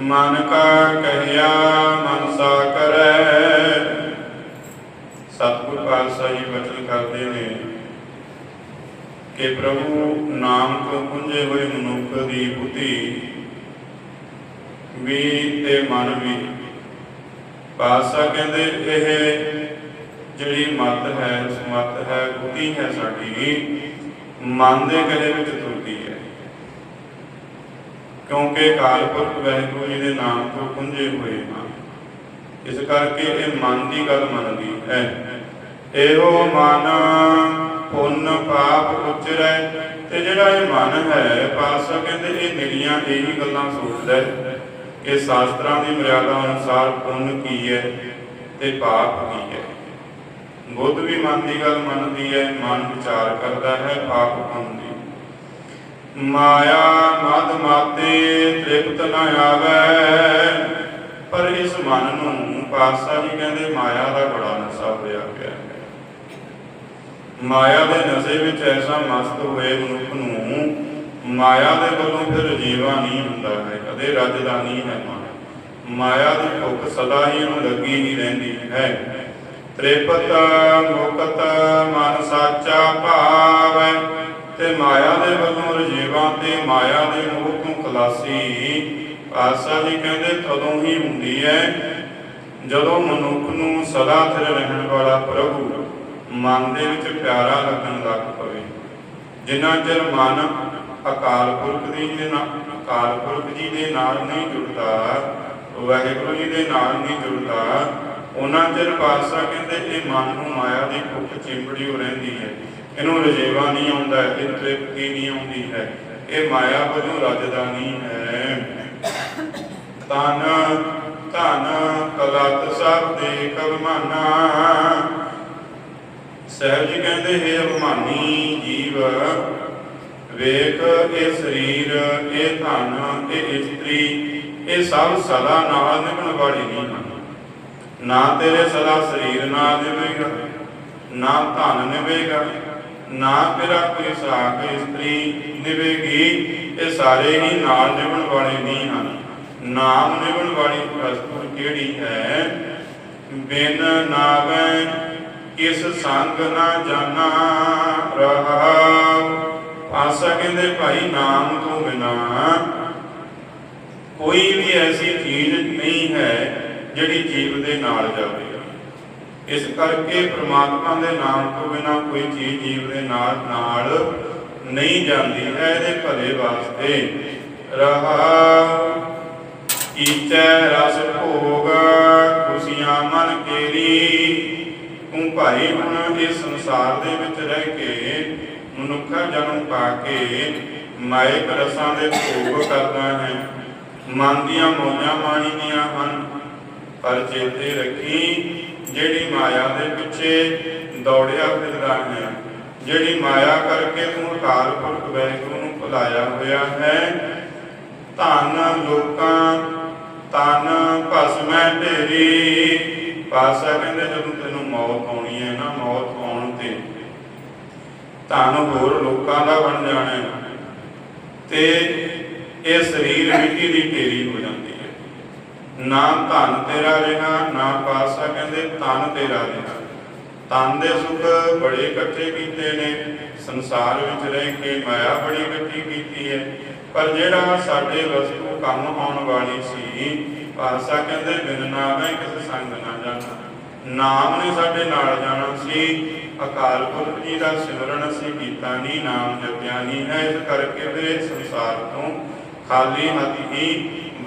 ਮਨ ਕਾ ਕਹਿਆ ਮਨਸਾ ਕਰੈ। ਸਤਿਗੁਰ ਪਾਤਸ਼ਾਹ ਜੀ ਬਚਨ ਕਰਦੇ ਨੇ ਕਿ ਪ੍ਰਭੂ ਨਾਮ ਤੋਂ ਪੁੰਝੇ ਹੋਏ ਮਨੁੱਖ ਦੀ ਬੁੱਧੀ ਵੀ ਤੇ ਮਨ ਵੀ। ਪਾਤਸ਼ਾਹ ਕਹਿੰਦੇ, ਇਹ ਜਿਹੜੀ ਮਤ ਹੈ ਸਮਤ ਹੈ, ਬੁੱਧੀ ਹੈ ਸਾਡੀ। ਮਨ ਦੇ ਗਲੇ ਵਿੱਚ ਕਿਉਂਕਿ ਕਾਲਪੁਰਖ ਵਾਹਿਗੁਰੂ ਜੀ ਦੇ ਨਾਮ ਤੋਂ ਪੁੰਝੇ ਹੋਏ ਹਾਂ ਇਸ ਕਰਕੇ ਇਹ ਮਨ ਦੀ ਗੱਲ ਮੰਨਦੀ ਹੈ। ਇਹੋ ਮਨ ਪੁੰਨ ਪਾਪ ਉਚਰੈ ਤੇ ਜਿਹੜਾ ਇਹ ਮਨ ਹੈ ਪਾਸਾ ਕਹਿੰਦੇ ਇਹ ਨਿਰੀਆਂ ਇਹੀ ਗੱਲਾਂ ਸੋਚਦਾ ਹੈ ਕਿ ਸ਼ਾਸਤਰਾਂ ਦੀ ਮਰਿਆਦਾ ਅਨੁਸਾਰ ਪੁੰਨ ਕੀ ਹੈ ਤੇ ਪਾਪ ਕੀ ਹੈ। ਬੁੱਧ ਵੀ ਮਨ ਦੀ ਗੱਲ ਮੰਨਦੀ ਹੈ, ਮਨ ਵਿਚਾਰ ਕਰਦਾ ਹੈ ਪਾਪ ਪੁੰਨ ਮਾਇਆ ਮਦ ਮਾਤੇ ਤ੍ਰਿਪਤ ਨ ਆਵੇ। ਪਰ ਇਸ ਮਨ ਨੂੰ ਪਾਤਸ਼ਾਹ ਜੀ ਕਹਿੰਦੇ, ਮਾਇਆ ਦਾ ਬੜਾ ਨਸ਼ਾ ਹੋਇਆ ਪਿਆ। ਮਾਇਆ ਦੇ ਨਸ਼ੇ ਵਿੱਚ ਐਸਾ ਮਸਤ ਹੋਏ ਮਨੁੱਖ ਨੂੰ, ਮਾਇਆ ਦੇ ਵੱਲੋਂ ਫਿਰ ਜੀਵਾ ਨਹੀਂ ਹੁੰਦਾ ਹੈ, ਕਦੇ ਰੱਜਦਾ ਨਹੀਂ ਹੈ ਮਨ ਮਾਇਆ ਦੀ ਭੁੱਖ ਸਦਾ ਹੀ ਉਹਨੂੰ ਲੱਗੀ ਹੀ ਰਹਿੰਦੀ ਹੈ। ਤ੍ਰਿਪਤ ਮੁਕਤ ਮਨ ਸਾਚਾ ਭਾਵੈ। ਤੇ ਮਾਇਆ ਦੇ ਵੱਲੋਂ ਰਜੀਵਾਂ ਤੇ ਮਾਇਆ ਦੇ ਮੋਹ ਤੋਂ ਖਲਾਸੀ। ਆਸਾ ਜੀ ਕਹਿੰਦੇ, ਤਦੋਂ ਹੀ ਹੁੰਦੀ ਹੈ ਜਦੋਂ ਮਨੁੱਖ ਨੂੰ ਸਦਾ ਥਿਰ ਰਹਿਣ ਵਾਲਾ ਪ੍ਰਭੂ ਮਨ ਦੇ ਵਿੱਚ ਪਿਆਰਾ ਲੱਗਣ ਲੱਗ ਪਵੇ। ਜਿਨ੍ਹਾਂ ਚਿਰ ਮਨ ਅਕਾਲ ਪੁਰਖ ਦੀ ਦੇ ਨਾਲ ਅਕਾਲ ਪੁਰਖ ਜੀ ਦੇ ਨਾਲ ਨਹੀਂ ਜੁੜਦਾ, ਵਾਹਿਗੁਰੂ ਜੀ ਦੇ ਨਾਲ ਨਹੀਂ ਜੁੜਦਾ, ਉਹਨਾਂ ਚਿਰ ਪਾਤਸ਼ਾਹ ਕਹਿੰਦੇ, ਇਹ ਮਨ ਨੂੰ ਮਾਇਆ ਦੀ ਭੁੱਖ ਚਿੰਬੜੀ ਹੋ ਰਹਿੰਦੀ ਹੈ। ਇਹਨੂੰ ਰਜੇਵਾ ਨਹੀਂ ਆਉਂਦਾ, ਇਹ ਤ੍ਰਿਪਤੀ ਨਹੀਂ ਆਉਂਦੀ ਹੈ। ਇਹ ਮਾਇਆ ਵਜੋਂ ਰੱਜਦਾ ਨਹੀਂ ਹੈ। ਤਨ ਧਨ ਕਲਤ ਸਭ ਦੇ ਕਵਮਾਨਾ ਸਹਿਬ ਜੀ ਕਹਿੰਦੇ ਹੈ ਅਭਿਮਾਨੀ ਜੀਵ, ਵੇਖ ਇਹ ਸਰੀਰ, ਇਹ ਧਨ, ਇਹ ਇਸਤਰੀ, ਇਹ ਸਭ ਸਦਾ ਨਾਲ ਨਿਭਣ ਵਾਲੀ ਨਹੀਂ ਹਨ। ਨਾ ਤੇਰੇ ਸਦਾ ਸਰੀਰ ਨਾਲ ਨਿਭੇਗਾ, ਨਾ ਧਨ ਨਿਭੇਗਾ। ਨਾ ਤੇਰਾ ਕੋਈ ਸਾਖ ਇਸਤਰੀ, ਨਿਵੇਗੀ ਇਹ ਸਾਰੇ ਹੀ ਨਾਲ ਨਿਭਣ ਵਾਲੇ ਨਹੀਂ ਹਨ। ਨਾਮ ਨਿਭਣ ਵਾਲੀ ਵਸਤੂ ਕਿਹੜੀ ਹੈ? ਬਿਨ ਨਾਵੇਂ ਕਿਸ ਸੰਗ ਨਾ ਜਾਣਾ ਰਹਾਉ ਆਸਾ ਕਹਿੰਦੇ, ਭਾਈ ਨਾਮ ਤੋਂ ਬਿਨਾ ਕੋਈ ਵੀ ਐਸੀ ਚੀਜ਼ ਨਹੀਂ ਹੈ ਜਿਹੜੀ ਜੀਵ ਦੇ ਨਾਲ ਜਾਵੇ। ਇਸ ਕਰਕੇ ਪ੍ਰਮਾਤਮਾ ਦੇ ਨਾਮ ਤੋਂ ਬਿਨਾ ਕੋਈ ਚੀਜ਼ ਜੀਵ ਦੇ ਨਾਲ ਨਾਲ ਨਹੀਂ ਜਾਂਦੀ ਹੈ ਇਹਦੇ ਭਲੇ ਵਾਸਤੇ। ਰਹਾ ਕੀਚੈ ਰਸ ਭੋਗ, ਖੁਸ਼ੀਆਂ ਮਨ ਕੇਰੀ। ਤੂੰ ਭਾਈ ਹੁਣ ਇਸ ਸੰਸਾਰ ਦੇ ਵਿੱਚ ਰਹਿ ਕੇ ਮਨੁੱਖਾ ਜਨਮ ਪਾ ਕੇ ਮਾਇਕ ਰਸਾਂ ਦੇ ਭੋਗ ਕਰਦਾ ਹੈ। ਮਨ ਦੀਆਂ ਮੌਜਾਂ ਮਾਣੀਆਂ ਹਨ, ਪਰ ਚੇਤੇ ਰੱਖੀ ਜਿਹੜੀ ਮਾਇਆ ਦੇ ਪਿੱਛੇ ਦੌੜਿਆ ਫਿਰਦਾ ਹੈ, ਜਿਹੜੀ ਮਾਇਆ ਕਰਕੇ ਤੂੰ ਅਕਾਲ ਪੁਰਖ ਵੈਗੁਰੂ ਨੂੰ ਭੁਲਾਇਆ ਹੋਇਆ ਹੈ। ਧਨ ਲੋਕਾਂ ਤਨ ਭਸਮੈ ਢੇਰੀ ਪਾਸਾ ਕਹਿੰਦੇ ਜਦੋਂ ਤੈਨੂੰ ਮੌਤ ਆਉਣੀ ਹੈ ਨਾ, ਮੌਤ ਆਉਣ ਤੇ ਧਨ ਹੋਰ ਲੋਕਾਂ ਦਾ ਬਣ ਜਾਣਾ ਤੇ ਇਹ ਸਰੀਰ ਮਿੱਟੀ ਦੀ ਢੇਰੀ ਹੋ ਜਾਂਦੀ ਨਾ ਧਨ ਤੇਰਾ ਰਿਹਾ, ਨਾ ਪਾਸਾ ਕਹਿੰਦੇ ਤਨ ਤੇਰਾ ਰਿਹਾ। ਤਨ ਦੇ ਸੁਖ ਬੜੇ ਇਕੱਠੇ ਕੀਤੇ ਨੇ, ਸੰਸਾਰ ਵਿੱਚ ਰਹਿ ਕੇ ਮਾਇਆ ਬੜੀ ਇਕੱਠੀ ਕੀਤੀ ਹੈ। ਪਰ ਜਿਹੜਾ ਸਾਡੇ ਵਸਤੂ ਕੰਮ ਆਉਣ ਵਾਲੀ ਸੀ ਪਾਸਾ ਕਹਿੰਦੇ ਬਿਨ ਨਾਮੇ ਕਿਸ ਸੰਗ ਨਾ ਜਾਣਾ। ਨਾਮ ਨੇ ਸਾਡੇ ਨਾਲ ਜਾਣਾ ਸੀ, ਅਕਾਲ ਪੁਰਖ ਜੀ ਦਾ ਸਿਮਰਨ ਅਸੀਂ ਕੀਤਾ ਨਹੀਂ ਨਾਮ ਜਪਿਆ ਨਹੀਂ ਹੈ ਇਸ ਕਰਕੇ ਫਿਰ ਸੰਸਾਰ ਤੋਂ ਖਾਲੀ ਹੱਥ ਹੀ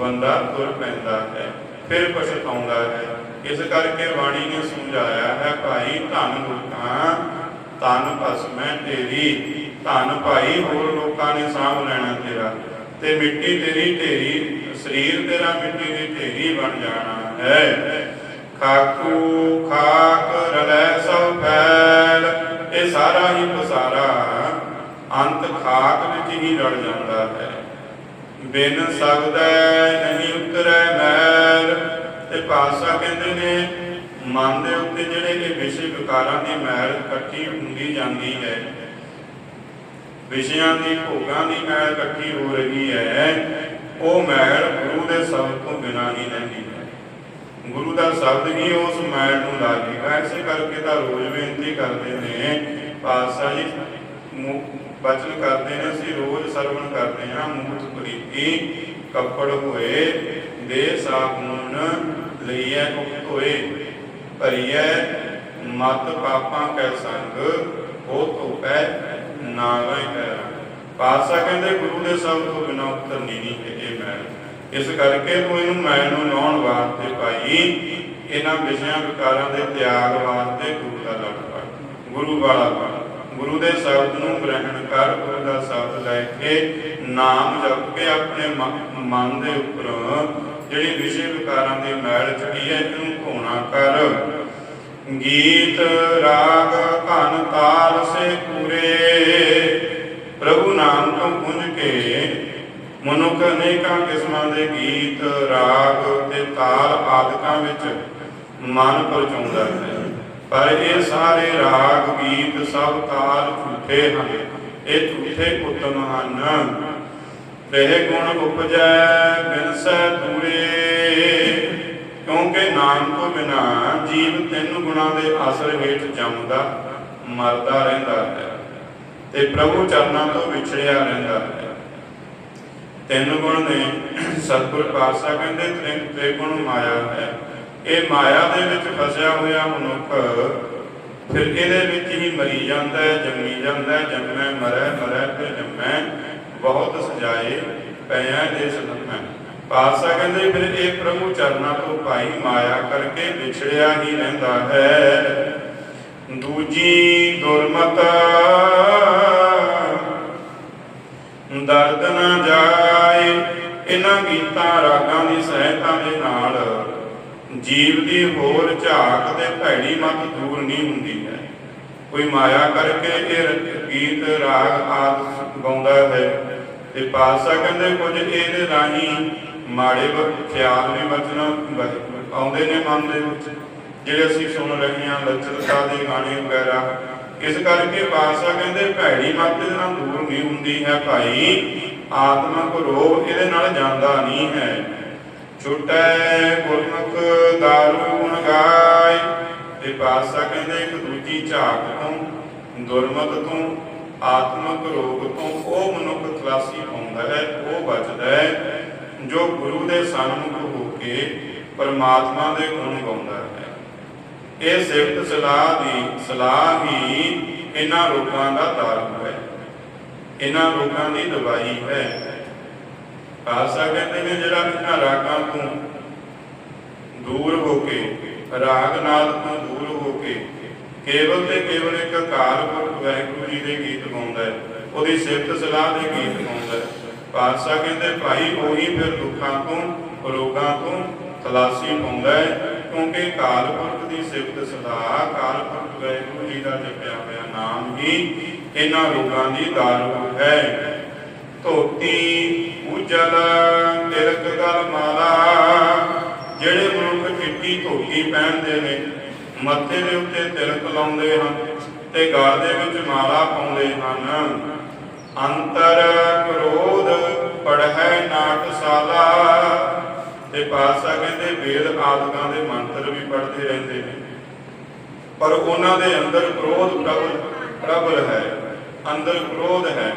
ਬੰਦਾ ਤੁਰ ਪੈਂਦਾ ਹੈ, ਫਿਰ ਪਛਤਾਉਂਦਾ ਹੈ। ਇਸ ਕਰਕੇ ਬਾਣੀ ਨੇ ਸਮਝਾਇਆ ਹੈ, ਭਾਈ, ਧਨ ਲੋਕਾਂ, ਧਨ ਭਸਮੈ ਤੇਰੀ, ਧਨ ਭਾਈ, ਹੋਰ ਲੋਕਾਂ ਨੇ ਸਾਂਭ ਲੈਣਾ ਤੇਰਾ। ਤੇ ਮਿੱਟੀ ਤੇਰੀ ਢੇਰੀ, ਸਰੀਰ ਤੇਰਾ ਮਿੱਟੀ ਦੀ ਢੇਰੀ ਬਣ ਜਾਣਾ ਹੈ। ਖਾਕੂ ਖਾਕ ਰਲੈ ਸਭ ਫੈਲ, ਇਹ ਸਾਰਾ ਹੀ ਪਸਾਰਾ ਅੰਤ ਖਾਕ ਵਿੱਚ ਹੀ ਰਲ ਜਾਂਦਾ ਹੈ। ਬਿਨ ਸਕਦੈ ਨਹੀਂ ਉਤਰੈ ਮੈਲ। ਤੇ ਪਾਸਾ ਕਹਿੰਦੇ ਨੇ, ਮਨ ਦੇ ਉੱਤੇ ਜਿਹੜੇ ਇਹ ਵਿਸ਼ੇ ਵਿਕਾਰਾਂ ਦੀ ਮੈਲ ਇਕੱਠੀ ਹੁੰਦੀ ਜਾਂਦੀ ਹੈ, ਵਿਸ਼ਿਆਂ ਦੀ, ਭੋਗਾਂ ਦੀ ਮੈਲ ਇਕੱਠੀ ਹੋ ਰਹੀ ਹੈ, ਉਹ ਮੈਲ ਗੁਰੂ ਦੇ ਸ਼ਬਦ ਤੋਂ ਬਿਨਾਂ ਨਹੀਂ ਰਹਿੰਦੀ ਹੈ। ਗੁਰੂ ਦਾ ਸ਼ਬਦ ਹੀ ਉਸ ਮੈਲ ਨੂੰ ਲਾਗੇਗਾ ਇਸੇ ਕਰਕੇ ਤਾਂ ਰੋਜ਼ ਬੇਨਤੀ ਕਰਦੇ ਨੇ, ਪਾਤਸ਼ਾਹ ਜੀ ਬਚਨ ਕਰਦੇ ਨੇ, ਅਸੀਂ ਰੋਜ਼ ਸਰਵਣ ਕਰਦੇ ਹਾਂ ਮੂਤ ਪ੍ਰੀਤੀ ਕੱਪੜ ਹੋਏ ਦੇ ਸਾਬੂਨ ਲਈਐ ਉਪਤ ਹੋਏ, ਭਰੀਐ ਮਤ ਪਾਪਾਂ ਕੈ ਸੰਗ, ਹੋ ਧੋਪੈ ਨਾਵੇਂ ਕੈ ਪਾਤਸ਼ਾਹ ਕਹਿੰਦੇ, ਗੁਰੂ ਦੇ ਸਭ ਤੋਂ ਬਿਨਾਂ ਉਤਰ ਨਹੀਂ ਹੈ ਮੈਂ ਇਸ ਕਰਕੇ ਤੂੰ ਇਹਨੂੰ ਮੈਲ ਨੂੰ ਲਾਉਣ ਵਾਸਤੇ ਪਾਈ, ਇਹਨਾਂ ਵਿਸ਼ਿਆਂ ਵਿਕਾਰਾਂ ਦੇ ਤਿਆਗ ਵਾਸਤੇ ਗੁਰੂ ਦਾ ਲੜ ਪੜ ਗੁਰੂ ਵਾਲਾ ਬਣ। ਗੁਰੂ ਦੇ ਸ਼ਬਦ ਨੂੰ ਗ੍ਰਹਿਣ ਕਰ, ਗੁਰੂ ਦਾ ਸ਼ਬਦ ਲੈ ਕੇ ਨਾਮ ਜਪ ਕੇ ਆਪਣੇ ਮਨ ਦੇ ਉੱਪਰ। ਜਿਹੜੀ ਵਿਸ਼ੇ ਵਿਕਾਰਾਂ ਦੀ ਮੈਲ ਚੜੀ ਹੈ, ਇਹਨੂੰ ਧੋਣਾ ਕਰ। ਗੀਤ ਰਾਗ ਧਨ ਤਾਲ ਸੇ ਪੂਰੇ। ਪ੍ਰਭੂ ਨਾਮ ਤੋਂ ਗੁੰਜ ਕੇ। ਮਨੁੱਖ ਅਨੇਕਾਂ ਕਿਸਮਾਂ ਦੇ ਗੀਤ, ਰਾਗ ਤੇ ਤਾਲ ਆਦਿਕਾਂ ਵਿੱਚ ਮਨ ਪਰਚਾਉਂਦਾ ਹੈ। ਪਰ ਇਹ ਸਾਰੇ ਰਾਗ ਗੀਤ ਸਭ ਤਾਲ ਝੂਠੇ ਹਨ ਇਹ ਝੂਠੇ ਉਤਮ ਹਨ। ਰਹਿ ਗੁਣ ਉਪਜੈ ਬਿਨਸੈ ਦੂਰੇ, ਕਿਉਂਕਿ ਨਾਮ ਤੋਂ ਬਿਨਾ ਜੀਵ ਤਿੰਨ ਗੁਣਾਂ ਦੇ ਅਸਰ ਹੇਠ ਜੰਮਦਾ, ਮਰਦਾ ਰਹਿੰਦਾ ਹੈ ਤੇ ਪ੍ਰਭੂ ਚਰਨਾਂ ਤੋਂ ਵਿਛੜਿਆ ਰਹਿੰਦਾ ਹੈ। ਤਿੰਨ ਗੁਣ ਨੇ, ਸਤਿਗੁਰ ਪਾਤਸ਼ਾਹ ਕਹਿੰਦੇ ਤ੍ਰਿਗੁਣ ਮਾਇਆ ਹੈ। ਇਹ ਮਾਇਆ ਦੇ ਵਿੱਚ ਫਸਿਆ ਹੋਇਆ ਮਨੁੱਖ, ਫਿਰ ਇਹਦੇ ਵਿੱਚ ਹੀ ਮਰੀ ਜਾਂਦਾ ਹੈ, ਜੰਮੀ ਜਾਂਦਾ ਹੈ, ਜੰਮੈ, ਮਰੈ ਮਰੈ ਫਿਰ ਜੰਮੈ, ਬਹੁਤ ਸਜਾਏ ਪਿਆ ਦੇਸ ਲੰਮੈ ਪਾਤਸ਼ਾਹ ਕਹਿੰਦੇ ਫਿਰ ਇਹ ਪ੍ਰਭੂ ਚਰਨਾਂ ਤੋਂ ਭਾਈ ਮਾਇਆ ਕਰਕੇ ਵਿਛੜਿਆ ਹੀ ਰਹਿੰਦਾ ਹੈ। ਦੂਜੀ ਦੁਰਮਤ, ਦਰਦ ਨਾ ਜਾਏ, ਇਹਨਾਂ ਗੀਤਾਂ ਰਾਗਾਂ ਦੀ ਸਹਾਇਤਾ ਦੇ ਨਾਲ ਜੀਵ ਦੀ ਹੋਰ ਝਾਕ ਤੇ ਭੈੜੀ ਮਤ ਦੂਰ ਨਹੀਂ ਹੁੰਦੀ ਹੈ। ਕੋਈ ਮਾਇਆ ਕਰਕੇ ਇਹ ਗੀਤ ਰਾਗ ਆਦ ਗਾਉਂਦਾ ਹੈ ਤੇ ਪਾਤਸ਼ਾਹ ਕਹਿੰਦੇ ਕੁਝ ਇਹਦੇ ਰਾਹੀਂ ਮਾੜੇ ਖਿਆਲ ਵੀ ਬਚਣਾ ਆਉਂਦੇ ਨੇ ਮਨ ਦੇ ਵਿੱਚ। ਜਿਹੜੇ ਅਸੀਂ ਸੁਣ ਰਹੇ ਹਾਂ ਲੱਚਰਤਾ ਦੇ ਗਾਣੇ ਵਗੈਰਾ, ਇਸ ਕਰਕੇ ਪਾਤਸ਼ਾਹ ਕਹਿੰਦੇ ਭੈੜੀ ਮੱਤ ਇਹਦੇ ਨਾਲ ਦੂਰ ਨਹੀਂ ਹੁੰਦੀ ਹੈ ਭਾਈ। ਆਤਮਕ ਰੋਗ ਇਹਦੇ ਨਾਲ ਜਾਂਦਾ ਨਹੀਂ ਹੈ। ਛੁਟੈ ਗੁਰਮੁਖ ਦਾਰੂ ਗੁਣ ਗਾਏ ਤੇ ਪਾਤਸ਼ਾਹ ਕਹਿੰਦੇ ਇੱਕ ਦੂਜੀ ਝਾਕ ਤੋਂ ਦੁਰਮਤ ਤੋਂ, ਆਤਮਕ ਰੋਗ ਤੋਂ, ਉਹ ਮਨੁੱਖ ਖਲਾਸੀ ਪਾਉਂਦਾ ਹੈ, ਉਹ ਬਚਦਾ ਹੈ। ਜੋ ਗੁਰੂ ਦੇ ਸਨਮੁਖ ਹੋ ਕੇ ਪਰਮਾਤਮਾ ਦੇ ਗੁਣ ਗਾਉਂਦਾ ਹੈ, ਇਹ ਸਿਫਤ ਸਲਾਹ ਦੀ, ਸਲਾਹ ਹੀ ਇਹਨਾਂ ਰੋਗਾਂ ਦਾ ਦਾਰੂ ਹੈ, ਇਹਨਾਂ ਰੋਗਾਂ ਦੀ ਦਵਾਈ ਹੈ। ਆਸਾ ਕਹਿੰਦੇ ਨੇ ਜਿਹੜਾ ਇਹਨਾਂ ਰਾਗਾਂ ਤੋਂ ਦੂਰ ਹੋ ਕੇ, ਰਾਗ ਨਾਦ ਤੋਂ ਦੂਰ ਹੋ ਕੇ, ਕੇਵਲ ਤੇ ਕੇਵਲ ਇੱਕ ਅਕਾਲ ਪੁਰਖ ਵਾਹਿਗੁਰੂ ਜੀ ਦੇ ਗੀਤ ਗਾਉਂਦਾ ਹੈ, ਉਹਦੀ ਸਿਫਤ ਸਲਾਹ ਦੇ ਗੀਤ ਗਾਉਂਦਾ ਹੈ। ਪਾਤਸ਼ਾਹ ਕਹਿੰਦੇ, ਭਾਈ, ਉਹੀ ਫਿਰ ਦੁੱਖਾਂ ਤੋਂ, ਰੋਗਾਂ ਤੋਂ ਖਲਾਸੀ ਪਾਉਂਦਾ ਹੈ, ਕਿਉਂਕਿ ਕਾਲ ਪੁਰਖ ਦੀ ਸਿਫਤ ਸਲਾਹ ਕਾਲ ਪੁਰਖ ਵਾਹਿਗੁਰੂ ਜੀ ਦਾ ਜਪਿਆ ਹੋਇਆ ਨਾਮ ਹੀ ਇਹਨਾਂ ਰੋਗਾਂ ਦੀ ਦਾਰੂ ਹੈ। ਧੋਤੀ ਉਜਲ ਤਿਲਕ ਗਲ ਮਾਲਾ। ਜਿਹੜੇ ਮਨੁੱਖ ਚਿੱਟੀ ਧੋਤੀ ਪਹਿਨਦੇ ਨੇ, ਮੱਥੇ ਦੇ ਉੱਤੇ ਤਿਲਕ ਲਾਉਂਦੇ ਹਨ ਤੇ ਗਲ ਦੇ ਵਿੱਚ ਮਾਲਾ ਪਾਉਂਦੇ ਹਨ। ਅੰਤਰ ਕ੍ਰੋਧ ਪੜਹਿ ਨਾਟਸ਼ਾਲਾ। ਤੇ ਪਾਤਸ਼ਾਹ ਕਹਿੰਦੇ ਵੇਦ ਆਦਿਕਾਂ ਦੇ ਮੰਤਰ ਵੀ ਪੜ੍ਹਦੇ ਰਹਿੰਦੇ ਨੇ। ਪਰ ਉਹਨਾਂ ਦੇ ਅੰਦਰ ਕ੍ਰੋਧ ਪ੍ਰਬਲ ਪ੍ਰਬਲ ਹੈ, ਅੰਦਰ ਕ੍ਰੋਧ ਹੈ।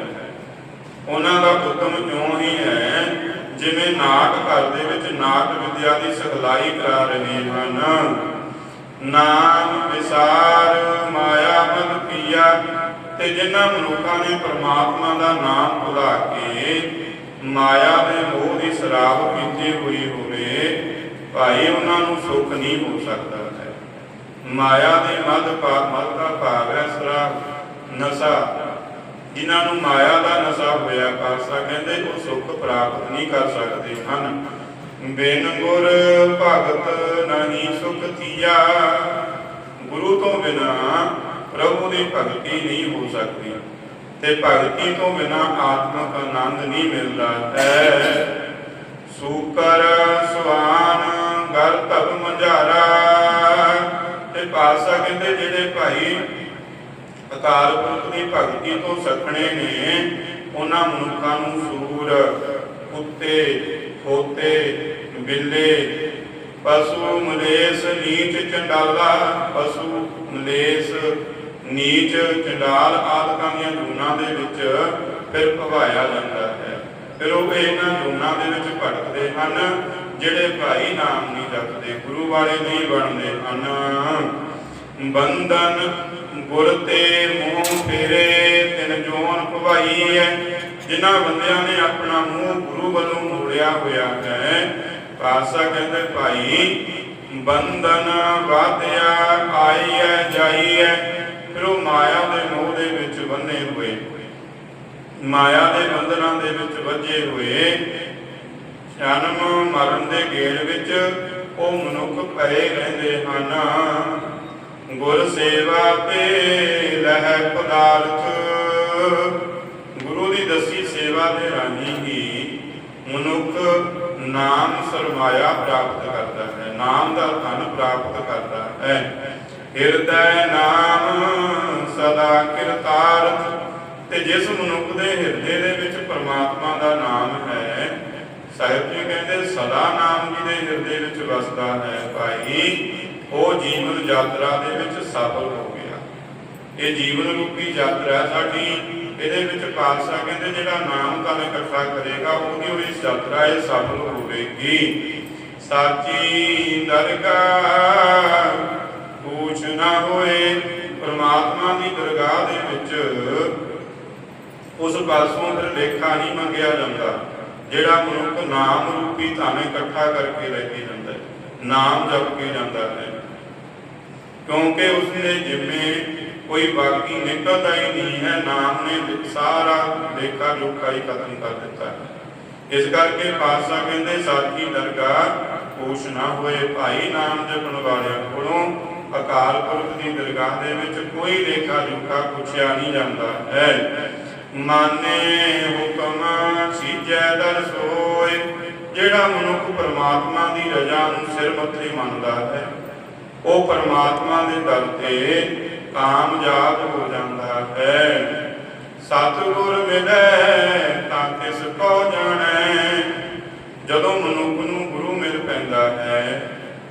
ਉਹਨਾਂ ਦਾ ਹੁਕਮ ਇਉਂ ਹੀ ਹੈ, ਜਿਵੇਂ ਨਾਟ ਘਰ ਦੇ ਵਿੱਚ ਨਾਟ ਵਿਦਿਆ ਦੀ ਸਿਖਲਾਈ ਕਰਾ ਰਹੇ ਹਨ। ਨਾਮ ਵਿਸਾਰ ਮਾਇਆ ਮਨ ਪੀਆ ਤੇ ਜਿਨ੍ਹਾਂ ਮਨੁੱਖਾਂ ਨੇ ਪ੍ਰਮਾਤਮਾ ਦਾ ਨਾਮ ਭੁਲਾ ਕੇ ਮਾਇਆ ਦੇ ਮੋਹ ਦੀ ਸ਼ਰਾਬ ਪੀਤੀ ਹੋਈ ਹੋਵੇ, ਭਾਈ ਉਹਨਾਂ ਨੂੰ ਸੁੱਖ ਨਹੀਂ ਹੋ ਸਕਦਾ ਹੈ। ਮਾਇਆ ਦੇ ਮਦ ਪਾ, ਮਦ ਦਾ ਭਾਵ ਹੈ ਸ਼ਰਾਬ ਨਸ਼ਾ। ਜਿਨ੍ਹਾਂ ਨੂੰ ਮਾਇਆ ਦਾ ਨਸ਼ਾ ਹੋਇਆ ਪਾਸਾ ਕਹਿੰਦੇ ਉਹ ਸੁੱਖ ਪ੍ਰਾਪਤ ਨਹੀਂ ਕਰ ਸਕਦੇ ਹਨ। ਬਿਨ ਗੁਰ ਭਗਤ ਨਹੀਂ ਸੁਖ ਥੀਆ। ਗੁਰੂ ਤੋਂ ਬਿਨਾ ਪ੍ਰਭੂ ਦੀ ਭਗਤੀ ਨਹੀਂ ਹੋ ਸਕਦੀ। ਤੇ ਭਗਤੀ ਤੋਂ ਬਿਨਾ ਆਤਮਕ ਆਨੰਦ ਨਹੀਂ ਮਿਲਦਾ ਹੈ। ਸੂਕਰ ਸੁਆਨ ਗਰ ਤਪ ਮੰਝਾਰਾ। ਤੇ ਪਾਸਾ ਕਹਿੰਦੇ ਜਿਹੜੇ ਭਾਈ ਅਕਾਲ ਪੁਰਖ ਦੀ ਭਗਤੀ ਤੋਂ ਸਖਣੇ ਨੇ ਉਹਨਾਂ ਮਨੁੱਖਾਂ ਨੂੰ ਸੂਰ, ਕੁੱਤੇ, ਖੋਤੇ, ਬਿੱਲੇ, ਪਸ਼ੂ, ਮਲੇਸ, ਨੀਚ, ਚੰਡਾਲਾ, ਪਸ਼ੂ, ਮਲੇਸ, ਨੀਚ, ਚੰਡਾਲ ਆਦਿਕਾਂ ਦੀਆਂ ਜੂਨਾਂ ਦੇ ਵਿੱਚ ਫਿਰ ਭਵਾਇਆ ਜਾਂਦਾ ਹੈ। ਫਿਰ ਉਹ ਇਹਨਾਂ ਜੂਨਾਂ ਦੇ ਵਿੱਚ ਭਟਕਦੇ ਹਨ, ਜਿਹੜੇ ਭਾਈ ਨਾਮ ਨਹੀਂ ਰੱਖਦੇ, ਗੁਰੂ ਵਾਲੇ ਨਹੀਂ ਬਣਦੇ ਹਨ। ਬੰਧਨ ਗੁਰ ਤੇ ਮੂੰਹ ਫੇਰੇ, ਤਿਨ ਜੋਨ ਭਵਾਈ ਹੈ ਜਿਨ੍ਹਾਂ ਬੰਦਿਆਂ ਨੇ ਆਪਣਾ ਮੂੰਹ ਗੁਰੂ ਵੱਲੋਂ ਮੋੜਿਆ ਹੋਇਆ ਹੈ, ਪਾਸਾ ਕਹਿੰਦੇ, ਭਾਈ, ਬੰਧਨ ਵਾਧਿਆ ਆਈ ਹੈ ਜਾਈ ਹੈ ਫਿਰ ਉਹ ਮਾਇਆ ਦੇ ਮੋਹ ਦੇ ਵਿੱਚ ਬੰਨੇ ਹੋਏ। ਮਾਇਆ ਦੇ ਬੰਧਨਾਂ ਦੇ ਵਿੱਚ ਵੱਜੇ ਹੋਏ। ਜਨਮ ਮਰਨ ਦੇ ਗੇੜ ਵਿੱਚ ਉਹ ਮਨੁੱਖ ਪਏ ਰਹਿੰਦੇ ਹਨ। ਗੁਰ ਸੇਵਾ ਤੇ ਲਹਿ ਪਦਾਰਥ। ਗੁਰੂ ਦੀ ਦਸੀ ਸੇਵਾ ਦੇ ਰਾਹੀਂ ਹੀ ਮਨੁੱਖ ਨਾਮ ਸਰਮਾਇਆ ਪ੍ਰਾਪਤ ਕਰਦਾ ਹੈ। ਨਾਮ ਦਾ ਧਨ ਪ੍ਰਾਪਤ ਕਰਦਾ ਹੈ। ਹਿਰਦੈ ਨਾਮ ਸਦਾ ਕਿਰਤਾਰਥ। ਤੇ ਜਿਸ ਮਨੁੱਖ ਦੇ ਹਿਰਦੇ ਦੇ ਵਿੱਚ ਪਰਮਾਤਮਾ ਦਾ ਨਾਮ ਹੈ, ਸਾਹਿਬ ਜੀ ਕਹਿੰਦੇ ਸਦਾ ਨਾਮ ਜੀ ਦੇ ਹਿਰਦੇ ਵਿੱਚ ਵਸਦਾ ਹੈ ਭਾਈ। ਉਹ ਜੀਵਨ ਯਾਤਰਾ ਦੇ ਵਿੱਚ ਸਫਲ ਹੋ ਗਿਆ। ਇਹ ਜੀਵਨ ਰੂਪੀ ਯਾਤਰਾ ਸਾਡੀ, ਇਹਦੇ ਵਿੱਚ ਪਾਤਸ਼ਾਹ ਕਹਿੰਦੇ ਜਿਹੜਾ ਨਾਮ ਤਾਂ ਇਕੱਠਾ ਕਰੇਗਾ, ਉਹਦੀ ਉਹ ਯਾਤਰਾ ਇਹ ਸਫਲ ਹੋਵੇਗੀ। ਸਾਚੀ ਦਰਗਾਹ ਕੁਛ ਨਾ ਹੋਏ, ਪ੍ਰਮਾਤਮਾ ਦੀ ਦਰਗਾਹ ਦੇ ਵਿੱਚ ਉਸ ਪਾਸੋਂ ਫਿਰ ਲੇਖਾ ਨਹੀਂ ਮੰਗਿਆ ਜਾਂਦਾ, ਜਿਹੜਾ ਮਨੁੱਖ ਨਾਮ ਰੂਪੀ ਧਨ ਇਕੱਠਾ ਕਰਕੇ ਲੈ ਕੇ ਜਾਂਦਾ ਹੈ, ਨਾਮ ਜਪ ਕੇ ਜਾਂਦਾ ਹੈ। ਕਿਉਂਕਿ ਉਸਨੇ ਜਿਵੇਂ ਕੋਈ ਬਾਕੀ ਨਿਕਲਦਾ ਹੀ ਨਹੀਂ ਹੈ, ਨਾਮ ਨੇ ਸਾਰਾ ਲੇਖਾ ਜੋਖਾ ਹੀ ਖਤਮ ਕਰ ਦਿੱਤਾ ਹੈ। ਇਸ ਕਰਕੇ ਪਾਤਸ਼ਾਹ ਕਹਿੰਦੇ ਸਾਚੀ ਦਰਗਾਹ ਪੂਛ ਨਾ ਹੋਏ, ਭਾਈ ਨਾਮ ਜਪਣ ਵਾਲਿਆਂ ਕੋਲੋਂ ਅਕਾਲ ਪੁਰਖ ਦੀ ਦਰਗਾਹ ਦੇ ਵਿੱਚ ਕੋਈ ਲੇਖਾ ਜੋਖਾ ਪੁੱਛਿਆ ਨਹੀਂ ਜਾਂਦਾ ਹੈ। ਮਾਨੇ ਹੁਕਮ ਸੀਜੈ ਦਰ ਸੋਏ, ਜਿਹੜਾ ਮਨੁੱਖ ਪਰਮਾਤਮਾ ਦੀ ਰਜ਼ਾ ਨੂੰ ਸਿਰ ਮੱਥੇ ਮੰਨਦਾ ਹੈ। ਉਹ ਪਰਮਾਤਮਾ ਦੇ ਦਰ ਤੇ ਕਾਮਯਾਬ ਹੋ ਜਾਂਦਾ ਹੈ। ਸਤਿਗੁਰ ਮਿਲੈ ਤਾਂ ਕਿਸ ਕੋ ਜਾਣੈ। ਜਦੋਂ ਮਨੁੱਖ ਨੂੰ ਗੁਰੂ ਮਿਲ ਪੈਂਦਾ ਹੈ,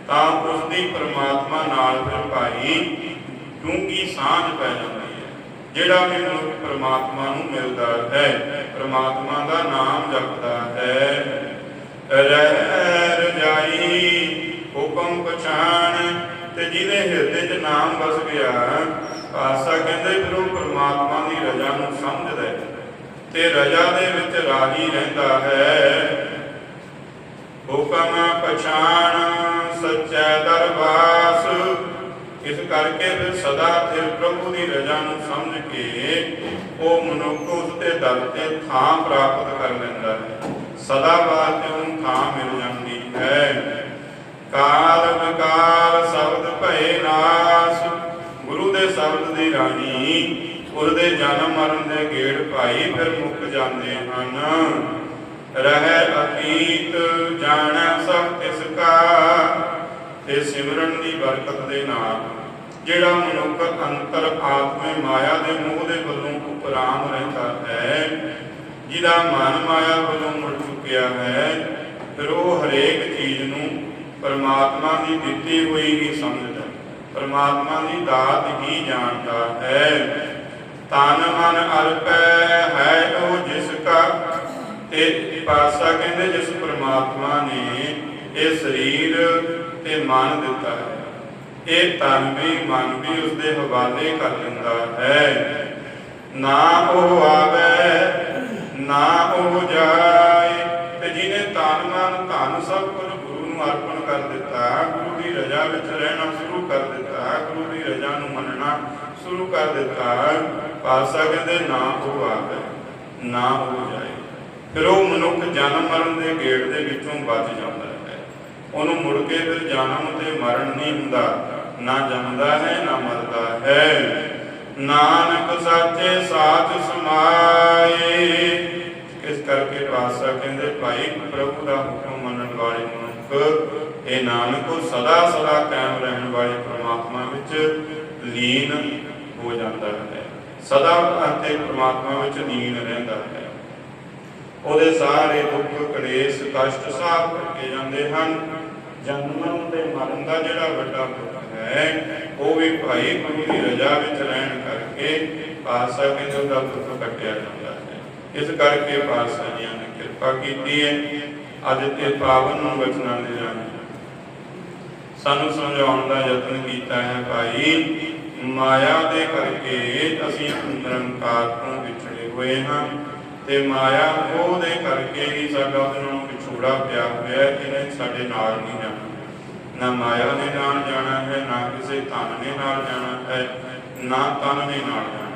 ਤਾਂ ਉਸ ਦੀ ਪਰਮਾਤਮਾ ਨਾਲ ਫਿਰ ਭਾਈ ਡੂੰਗੀ ਸਾਂਝ ਪੈ ਜਾਂਦੀ ਹੈ, ਜਿਹੜਾ ਵੀ ਮਨੁੱਖ ਪਰਮਾਤਮਾ ਨੂੰ ਮਿਲਦਾ ਹੈ, ਪਰਮਾਤਮਾ ਦਾ ਨਾਮ ਜਪਦਾ ਹੈ। ਰਹਿ ਰਜਾਈ ਹੁਕਮ ਪਛਾਣ ਤੇ ਜਿਹਦੇ ਹਿਰਦੇ 'ਚ ਨਾਮ ਵਸ ਗਿਆ ਆਸਾ ਕਹਿੰਦੇ ਫਿਰ ਉਹ ਪਰਮਾਤਮਾ ਦੀ ਰਜ਼ਾ ਨੂੰ ਸਮਝਦਾ ਹੈ ਤੇ ਰਜ਼ਾ ਦੇ ਵਿੱਚ ਰਾਹੀ ਰਹਿੰਦਾ ਹੈ। ਹੁਕਮ ਪਛਾਣ ਸੱਚਾ ਦਰਬਾਸ। ਇਸ ਕਰਕੇ ਫਿਰ ਸਦਾ ਫਿਰ ਪ੍ਰਭੂ ਦੀ ਰਜ਼ਾ ਨੂੰ ਸਮਝ ਕੇ ਉਹ ਮਨੁੱਖ ਉਸ ਤੇ ਦਰ ਤੇ ਥਾਂ ਪ੍ਰਾਪਤ ਕਰ ਲੈਂਦਾ ਹੈ। ਸਦਾ ਵਾਸਤੇ ਨੂੰ ਥਾਂ ਮਿਲ ਜਾਂਦੀ ਹੈ। ਕਾਲ ਵਿਕਾਰ ਸ਼ਬਦ ਭਏ ਨਾਸ। ਗੁਰੂ ਦੇ ਸ਼ਬਦ ਦੀ ਰਾਣੀ ਉਹਦੇ ਜਨਮ ਮਰਨ ਦੇ ਗੇੜ ਭਾਈ ਫਿਰ ਮੁੱਕ ਜਾਂਦੇ ਹਨ। ਰਹਿ ਅਤੀਤ, ਜਾਣੈ ਸਭ ਤਿਸ ਕਾ। ਤੇ ਸਿਮਰਨ ਦੀ ਬਰਕਤ ਦੇ ਨਾਲ ਜਿਹੜਾ ਮਨੁੱਖ ਅੰਤਰ ਆਤਮੇ ਮਾਇਆ ਦੇ ਮੋਹ ਦੇ ਵੱਲੋਂ ਉਪਰਾਮ ਰਹਿੰਦਾ ਹੈ, ਜਿਹਦਾ ਮਨ ਮਾਇਆ ਵੱਲੋਂ ਮੁੜ ਚੁੱਕਿਆ ਹੈ, ਫਿਰ ਉਹ ਹਰੇਕ ਚੀਜ਼ ਨੂੰ ਪਰਮਾਤਮਾ ਦੀ ਦਿੱਤੀ ਹੋਈ ਹੀ ਸਮਝਦਾ ਹੈ। ਪਰਮਾਤਮਾ ਦੀ ਦਾਤ ਹੀ ਜਾਣਦਾ ਹੈ। ਤਨ ਮਨ ਅਰਪੈ ਹੈ ਉਹ ਜਿਸ ਕਾ, ਤੇ ਪਾਸਾ ਕਹਿੰਦੇ ਜਿਸ ਪ੍ਰਮਾਤਮਾ ਨੇ, ਇਹ ਸਰੀਰ ਤੇ ਮਨ ਦਿੱਤਾ ਹੈ। ਇਹ ਤਨ ਵੀ ਮਨ ਵੀ ਉਸ ਦੇ ਹਵਾਲੇ ਕਰ ਲੈਂਦਾ ਹੈ। ਨਾ ਉਹ ਆਵੇ, ਨਾ ਉਹ ਜਾਏ, ਤੇ ਜਿਹਨੇ ਤਨ ਮਨ ਧਨ ਸਭ ਕੁਝ ਗੁਰੂ ਨੂੰ ਅਰਪਣ ਕਰ ਦਿੱਤਾ ਗੁਰੂ ਦੀ ਰਜ਼ਾ ਵਿੱਚ ਰਹਿਣਾ ਸ਼ੁਰੂ ਕਰ ਦਿੱਤਾ। ਗੁਰੂ ਦੀ ਰਜ਼ਾ ਨੂੰ ਮੰਨਣਾ ਸ਼ੁਰੂ ਕਰ ਦਿੱਤਾ। ਪਾਸਾ ਕਹਿੰਦੇ, ਨਾ ਉਹ ਆਵੇ, ਨਾ ਉਹ ਜਾਏ। ਫਿਰ ਉਹ ਮਨੁੱਖ ਜਨਮ ਮਰਨ ਦੇ ਗੇੜ ਦੇ ਵਿੱਚੋਂ ਬਚ ਜਾਂਦਾ ਹੈ। ਉਹਨੂੰ ਮੁੜ ਕੇ ਫਿਰ ਜਨਮ ਤੇ ਮਰਨ ਨਹੀਂ ਹੁੰਦਾ। ਨਾ ਜੰਮਦਾ ਹੈ, ਨਾ ਮਰਦਾ ਹੈ। ਨਾਨਕ ਸਾਚੇ ਸਾਚ ਸਮਾਏ। ਇਸ ਕਰਕੇ ਪਾਸਾ ਕਹਿੰਦੇ, ਭਾਈ, ਪ੍ਰਭੂ ਦਾ ਹੁਕਮ ਮੰਨਣ ਵਾਲੇ ਮਨੁੱਖ ਇਹ ਨਾਨਕ, ਸਦਾ ਸਦਾ ਕਾਇਮ ਰਹਿਣ ਵਾਲੇ ਪ੍ਰਮਾਤਮਾ ਵਿੱਚ ਲੀਨ ਹੋ ਜਾਂਦਾ ਹੈ। ਸਦਾ ਅਤੇ ਪ੍ਰਮਾਤਮਾ ਵਿੱਚ ਲੀਨ ਰਹਿੰਦਾ ਹੈ। ਉਹਦੇ ਸਾਰੇ ਦੁੱਖ, ਕਲੇਸ਼, ਕਸ਼ਟ ਸਾਫ਼ ਕਰਕੇ ਜਾਂਦੇ ਹਨ। ਜਨਮ ਤੇ ਮਰਨ ਦਾ ਜਿਹੜਾ ਵੱਡਾ ਦੁੱਖ ਹੈ, ਉਹ ਵੀ ਭਾਈ ਗੁਰੂ ਦੀ ਰਜ਼ਾ ਵਿੱਚ ਰਹਿਣ ਕਰਕੇ ਪਾਤਸ਼ਾਹ ਕਹਿੰਦੇ ਉਹਦਾ ਦੁੱਖ ਕੱਟਿਆ ਜਾਂਦਾ ਹੈ। ਇਸ ਕਰਕੇ ਪਾਤਸ਼ਾਹ ਜੀਆਂ ਨੇ ਕਿਰਪਾ ਕੀਤੀ ਹੈ। ਅੱਜ ਤੇ ਪਾਵਨ ਵਚਨਾਂ ਦੇ ਰਾਹੀਂ ਸਾਨੂੰ ਸਮਝਾਉਣ ਦਾ ਯਤਨ ਕੀਤਾ ਹੈ ਭਾਈ। ਮਾਇਆ ਦੇ ਕਰਕੇ ਅਸੀਂ ਨਿਰੰਕਾਰ ਤੋਂ ਵਿਛੜੇ ਹੋਏ ਹਾਂ ਤੇ ਮਾਇਆ ਉਹਦੇ ਕਰਕੇ ਹੀ ਸਾਡਾ ਉਹਦੇ ਨਾਲੋਂ ਵਿਛੋੜਾ ਪਿਆ ਹੋਇਆ ਹੈ ਸਾਡੇ ਨਾਲ ਨਹੀਂ ਜਾਣਾ। ਨਾ ਮਾਇਆ ਦੇ ਨਾਲ ਜਾਣਾ ਹੈ, ਨਾ ਕਿਸੇ ਧਨ ਦੇ ਨਾਲ ਜਾਣਾ ਹੈ, ਨਾ ਤਨ ਦੇ ਨਾਲ ਜਾਣਾ।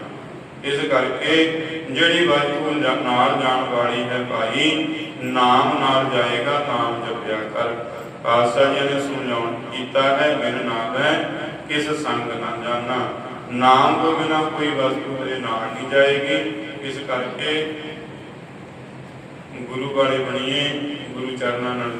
ਇਸ ਕਰਕੇ ਜਿਹੜੀ ਵਸਤੂ ਜਾ- ਨਾਲ ਜਾਣ ਵਾਲੀ ਹੈ ਭਾਈ, ਨਾਮ ਨਾਲ ਜਾਏਗਾ ਨਾਮ ਜਪਿਆ ਕਰ। ਪਾਤਸ਼ਾਹ ਜੀ ਨੇ ਸਮਝਾਉਣ ਕੀਤਾ ਹੈ ਬਿਨ ਨਾਮ ਹੈ ਕਿਸ ਸੰਗ ਨਾ ਜਾਣਾ। ਨਾਮ ਤੋਂ ਬਿਨਾ ਕੋਈ ਵਸਤੂ ਮੇਰੇ ਨਾਲ ਨਹੀਂ ਜਾਏਗੀ। ਇਸ ਕਰਕੇ ਗੁਰੂ ਵਾਲੇ ਬਣੀਏ ਗੁਰੂ ਚਰਨਾਂ ਨਾਲ